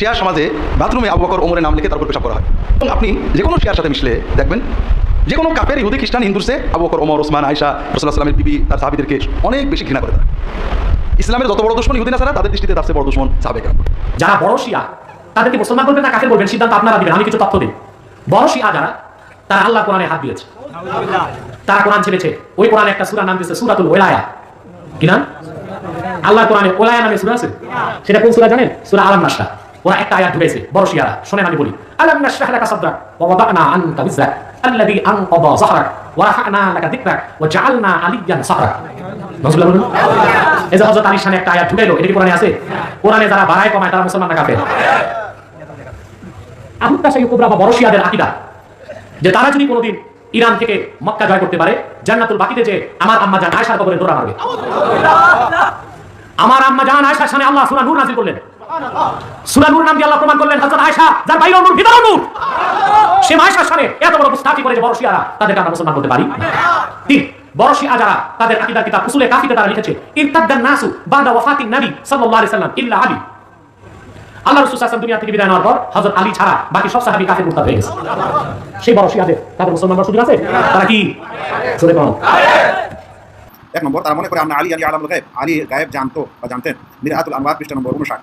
Share সমাজে বাথরুমে আবু বকর ওমরের নাম লিখে তারপর পেশাব করা হয়। এবং আপনি যে কোনো শেয়ার সাথে মিশলে দেখবেন, যে কোনো কাপের ইহুদি, খ্রিস্টান হিন্দুসে আবু বকর, ওমর, ওসমান আয়সা রসুল্লাহ সাল্লামের বিবি, তার সাহাবিদেরকে অনেক বেশি ঘৃণা করে তারা। ইসলামের যত বড় দুশ্মন ইহুদিন আসারা তাদের দৃষ্টিতে তার বড় দুশ্মন সাবেকা যারা বড় শিয়া, তাদেরকে মুসলমান বলবেন না কাকে বলবেন, সিদ্ধান্ত আপনারা দিবেন, আমি কিছু তথ্য দিই। বড় শিয়া যারা, তারা আল্লাহ কোরআনে হাত দিয়েছে। তারা কোরআন ছেড়েছে। ওই কোরআনে একটা সূরা নাম দিয়েছে, সূরাতুল ওলায়া। কি নাম? আল্লাহ কোরআনে ওলায়া নামে সূরা আছে? সেটা কোন সূরা জানেন? সূরা আলাম নাশরা ওরা একটা আয়াত ঢুকেছে বড় শিয়ারা শুনেন আমি বলি। আলাম নাশরাহ লাকা সাদরাক ওয়া ওয়াদানা আনকা বিজরাক আল্লাযী আনকাদা যাহরাক ওয়া রাফা'না লাকা যিকরাক ওয়া জাআলনা সাহরাক। বলুন এই যে হযরত আলীর সামনে একটা আয়াত ঢুকাইলো এটা কি কোরআনে আছে? কোরআনে যারা বাড়ায় কমায় তারা মুসলমান না কাফের কুবরা বা বড় শিয়াদের আকীদা যে তারা যদি কোনোদিন ইরান থেকে মক্কা জয় করতে পারে জান্নাতুল বাকিতে যে আমার আম্মা জান আয়েশার কবরে দৌড়া মারবে। আমার আম্মা জান আয়েশার সামনে আল্লাহ সূরা নূর নাযিল করলেন। সূরা নূর নাম দিয়ে আল্লাহ প্রমাণ করলেন, হযরত আয়েশা, যার বাইরে নূর ভিতরে নূর সে আয়েশার সামনে এত বড় মুস্তাফি করে যে বড় শিয়ারা তাদেরকে আমরা মুসলমান বলতে পারি। তিন বড় শিয়া যারা, তাদের আকীদা কিতাব, উসুলে কাফিতে তারা লিখেছে, ইরতাদ্দান নাসু বাদা ওয়াফাতিন নবী সাল্লাল্লাহু আলাইহি সাল্লাম ইল্লা আলী। আল্লাহ রসুল আসলাম দুনিয়া থেকে বিদায় নেওয়ার পর হযরত আলী ছাড়া বাকি সব সাহাবী মনে করে আলী আলী আলম গায়েব, আলী গায়েব জানতো বা জানতেন, মিরাহাতুল আনওয়ার পৃষ্ঠা নম্বর উনষাট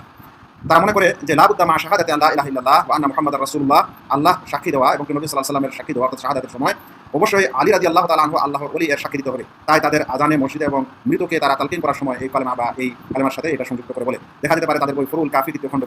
তারা মনে করে যে লাভ উদ্দামা শাহাদাতে আল্লাহ ইলাহা আল্লাহ ওয়া আন্না মোহাম্মদ রসুল্লাহ আল্লাহ সাক্ষী দেওয়া এবং নবী সাল্লাহ সাল্লামের সাক্ষী দেওয়া অর্থাৎ শাহাদাতের সময়। অবশ্যই আলী রাজি আল্লাহ তালা আল্লাহ অলি এর সাক্ষী দিতে হবে। তাই তাদের আজানে মসজিদে এবং মৃতকে তারা তালকিন করার সময় এই কালেমা বা এই কালেমার সাথে এটা সংযুক্ত করে বলে। দেখা যেতে পারে তাদের বই ফুরুল কাফি দ্বিতীয় খণ্ড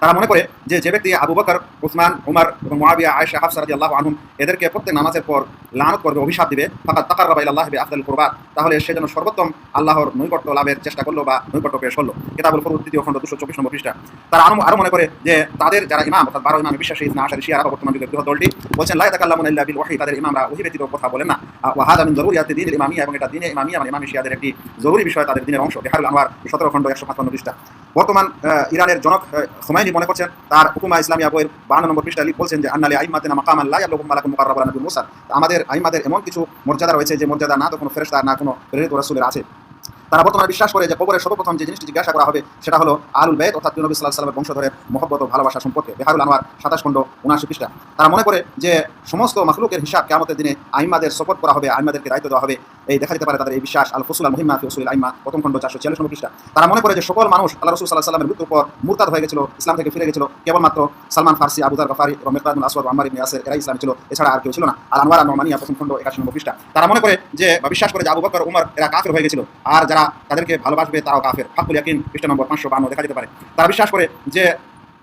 তারা মনে করে যে যে ব্যক্তি আবু বকর, উসমান, উমার এবং মুআবিয়া, আয়েশা, হাফসা রাদিয়াল্লাহু আনহুম এদেরকে প্রত্যেক নামাজের পর লানত করবে, অভিশাপ দিবে। ফাকাত তাকাররাবা ইলা আল্লাহ বিআফদাল কুরবাত তাহলে সে যেন সর্বোত্তম আল্লাহর নৈকট্য লাভের চেষ্টা করল বা নৈকট্য পেশ করল। কিতাবুল ফুরুদ, দ্বিতীয় খণ্ড 224 নম্বর পৃষ্ঠা। তারা আরও আরও মনে করে যে, তাদের যারা ইমাম, অর্থাৎ বারো ইমাম বিশ্বাসী ইসনা আশারি শিয়া বর্তমান যুগের বৃহৎ দলটি, বলছেন, লা ইয়াতাকাল্লামুনা ইল্লা বিল ওয়াহী তাদের ইমামরা ওহী ব্যতীত কথা বলেন না। ওয়া হাদা মিন জরুরিয়াতি দ্বীনিল ইমামিয়া, এবং এটা দ্বীনে ইমামিয়া মানে ইমামি শিয়াদের একটি জরুরি বিষয় তাদের দিনের অংশ। বিহারুল আনোয়ার 17 খণ্ড 155 পৃষ্ঠা। বর্তমান ইরানের জনক আহ, খুমাইনি মনে করছেন তার হুকুমা ইসলামিয়া বইয়ের বান্ন নম্বর পৃষ্ঠা বলছেন যে আন্নালে আইমাতেনা মাকাম আল্লাহ ইয়াবলুকুম মালাকুম মুকাররাবুন নবী মুসা আমাদের আইমাদের এমন কিছু মর্যাদা রয়েছে যে মর্যাদা না তো কোনো ফেরেশতা না কোনো প্রেরিত রাসূলের আছে। তারা বর্তমানে বিশ্বাস করে যে কবরের সর্বপ্রথম যে জিনিসটি জিজ্ঞাসা করা হবে সেটা হলো আলুল বেদ অর্থাৎ নবী সাল্লাহ সাল্লামের বংশধরের মহব্বত ভালোবাসা সম্পর্কে। বেহারুল আনোয়ার সাতাশ খণ্ড উনআশি পৃষ্ঠা। তারা মনে করে যে সমস্ত মাখলুকের হিসাব কেমতের দিনে আইমাদের সপোর্ট করা হবে আইমাদেরকে দায়িত্ব দেওয়া হবে। এই দেখা যেতে পারে তাদের এই বিশ্বাস আল ফসুল আল মহিমা ফিউসুল আইমা প্রথম খণ্ড চারশো ছিয়াল্লিশ নম্বর পৃষ্ঠা। তারা মনে করে যে সকল মানুষ আল্লাহ রসুল সাল্লাহ সাল্লামের মৃত্যুর পর মুরতাদ হয়ে গেছিল, ইসলাম থেকে ফিরে গেছিল। কেবলমাত্র সালমান ফার্সি আবুদার গফারি রমেকাদুল আসওয়াদ আম্মার ইবনে ইয়াসির এরা ইসলাম ছিল। এছাড়া আর কেউ ছিল না। আর আনোয়ার নোমানিয়া প্রথম খণ্ড একাশি নম্বর পৃষ্ঠা। তারা মনে করে যে বিশ্বাস করে যে আবু বকর, উমর এরা কাফের হয়ে গেছিল। আর যারা তাদেরকে ভালোবাসবে তারাও কাফের। হাকুল ইয়াকিন, পৃষ্ঠা নম্বর পাঁচশো বান্ন দেখা যেতে পারে। তারা বিশ্বাস করে যে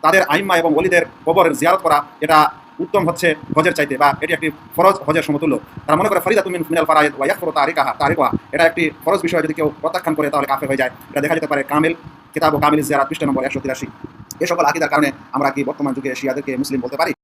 তাদের আইম্মা এবং অলিদের কবরের জিয়ারত করা, এটা উত্তম হচ্ছে হজের চাইতে, বা এটি একটি ফরজ হজের সমতুল্য। তারা মনে করে ফরিদা তুমি মিনাল ফারাইদ ওয়া ইয়াকফুরু তারিকাহা তারিকাহা, এটা একটি ফরজ বিষয় যদি কেউ প্রত্যাখ্যান করে, তাহলে কাফের হয়ে যায়। এটা দেখা যেতে পারে কামেল কিতাব ও কামিল জিয়ারাত পৃষ্ঠা নম্বর একশো তিরাশি। এ সকল আকিদার কারণে আমরা কি বর্তমান যুগে শিয়াদেরকে মুসলিম বলতে পারি?